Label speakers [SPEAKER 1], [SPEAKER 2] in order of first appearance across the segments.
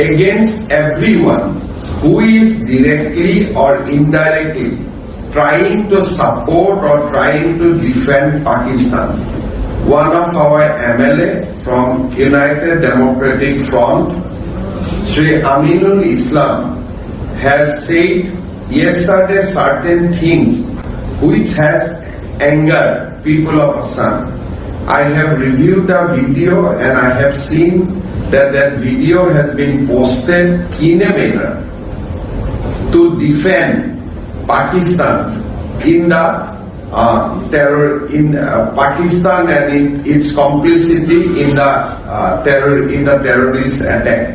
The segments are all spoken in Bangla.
[SPEAKER 1] against everyone who is directly or indirectly trying to support or trying to defend Pakistan. One of our MLA from United Democratic Front, Sri Aminul Islam, has said yesterday certain things which has angered people of Assam. I have reviewed the video and I have seen that that video has been posted in a manner to defend Pakistan in the uh, terror in uh, Pakistan and in its complicity in the uh, terror in the terrorist attack.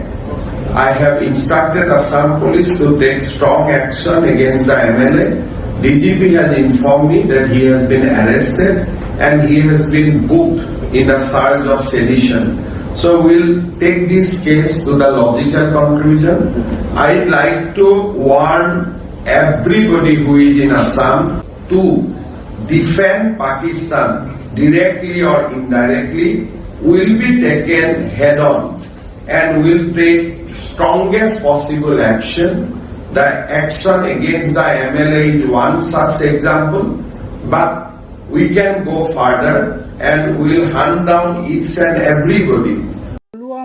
[SPEAKER 1] I have instructed Assam Police to take strong action against the MLA. DGP has informed me that he has been arrested and he has been booked in a charge of sedition. So we'll take this case to the logical conclusion. I'd like to warn everybody who is in Assam to defend Pakistan directly or indirectly will be taken head on and will take strongest possible action. The action against the MLA is one such example, but we can go further and we'll hunt down each and everybody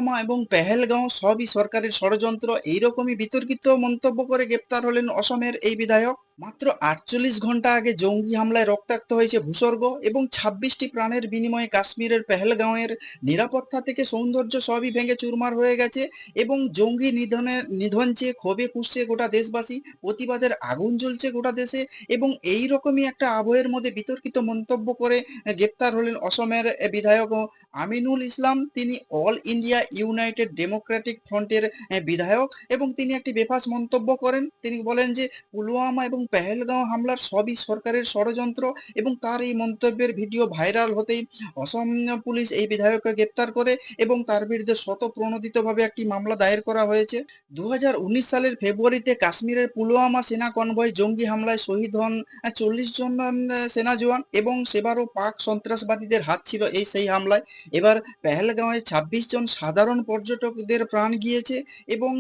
[SPEAKER 2] Pulwama এবং পেহেলগাঁও সবই সরকারের ষড়যন্ত্র, এইরকমই বিতর্কিত মন্তব্য করে গ্রেপ্তার হলেন অসমের এই বিধায়ক। মাত্র আটচল্লিশ ঘণ্টা আগে জঙ্গি হামলায় রক্তাক্ত হয়েছে ভূস্বর্গ এবং ছাব্বিশটি প্রাণের বিনিময়ে কাশ্মীরের পেহেলগাঁওয়ের নিরাপত্তা থেকে সৌন্দর্য সবই ভেঙে চুরমার হয়ে গেছে এবং জঙ্গি নিধনের নিধন চেয়ে ক্ষোভে পুষছে গোটা দেশবাসী, প্রতিবাদের আগুন জ্বলছে গোটা দেশে এবং এই রকমই একটা আবহের মধ্যে বিতর্কিত মন্তব্য করে গ্রেপ্তার হলেন অসমের বিধায়ক আমিনুল ইসলাম। তিনি অল ইন্ডিয়া ইউনাইটেড ডেমোক্রেটিক ফ্রন্টের বিধায়ক এবং তিনি একটি বেফাস মন্তব্য করেন। তিনি বলেন যে পুলওয়ামা এবং পেহেলগাঁও হামলার সবই সরকারের ষড়যন্ত্র এবং তার এই মন্তব্যের ভিডিও ভাইরাল হতেই অসম পুলিশ এই বিধায়ককে গ্রেপ্তার করে এবং তার বিরুদ্ধে শতপ্রণোদিতভাবে একটি মামলা দায়ের করা হয়েছে। দু হাজার উনিশ সালের ফেব্রুয়ারিতে কাশ্মীরের পুলওয়ামা সেনা কনভয় জঙ্গি হামলায় শহীদ হন চল্লিশ জন সেনা জওয়ান এবং সেবারও পাক সন্ত্রাসবাদীদের হাত ছিল এই সেই হামলায়। এবার পেহেলগাঁওয়ে ছাব্বিশ জন সাধারণ পর্যটকদের প্রাণ গিয়েছে এবং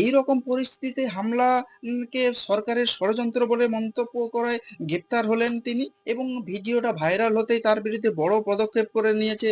[SPEAKER 2] এই রকম পরিস্থিতিতে হামলা উম, কে সরকারের ষড়যন্ত্র বলে মন্তব্য করে গ্রেপ্তার হলেন তিনি এবং ভিডিওটা ভাইরাল হতেই তার বিরুদ্ধে বড় পদক্ষেপ করে নিয়েছে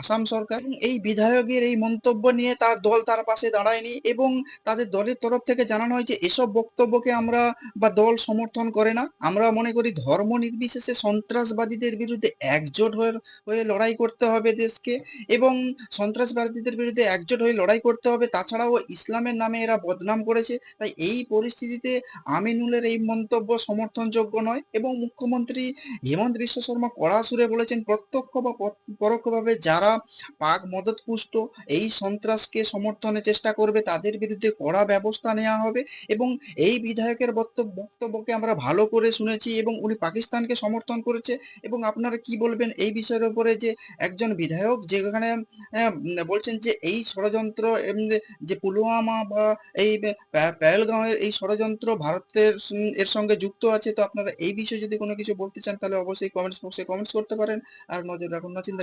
[SPEAKER 2] আসাম সরকার। এই বিধায়কের এই মন্তব্য নিয়ে তার দল তার পাশে দাঁড়ায়নি এবং তাদের দলের তরফ থেকে জানানো হয়েছে, এসব বক্তব্যকে আমরা বা দল সমর্থন করে না। আমরা মনে করি ধর্ম নির্বিশেষে সন্ত্রাসবাদীদের বিরুদ্ধে একজোট হয়ে হয়ে লড়াই করতে হবে দেশকে এবং সন্ত্রাসবাদীদের বিরুদ্ধে একজোট হয়ে লড়াই করতে হবে। তাছাড়াও ইসলামের নামে এরা বদনাম করেছে। তাই এই পরিস্থিতিতে আমিনুলের এই মন্তব্য সমর্থনযোগ্য নয় এবং মুখ্যমন্ত্রী হেমন্ত বিশ্ব শর্মা কড়া সুরে বলেছেন, প্রত্যক্ষ বা পর- পরোক্ষভাবে যারা পাক মদতপুষ্ট এই সন্ত্রাসকে সমর্থনের চেষ্টা করবে, তাদের বিরুদ্ধে কড়া ব্যবস্থা নেওয়া হবে এবং এই বিধায়কের বক্তব্যকে আমরা ভালো করে শুনেছি এবং উনি পাকিস্তানকে সমর্থন করেছে এবং আপনারা কি বলবেন এই বিষয়ের উপরে যে একজন বিধায়ক যেখানে বলছেন যে এই ষড়যন্ত্র যে পুলওয়ামা বা এই পে- পেহেলগাঁওয়ের এই ষড়যন্ত্র ভারতের এর সঙ্গে যুক্ত আছে, তো আপনারা এই বিষয়ে যদি কোনো কিছু বলতে চান, তাহলে অবশ্যই কমেন্টস বক্সে কমেন্টস করতে পারেন। আর নজর রাখুন চিন্তা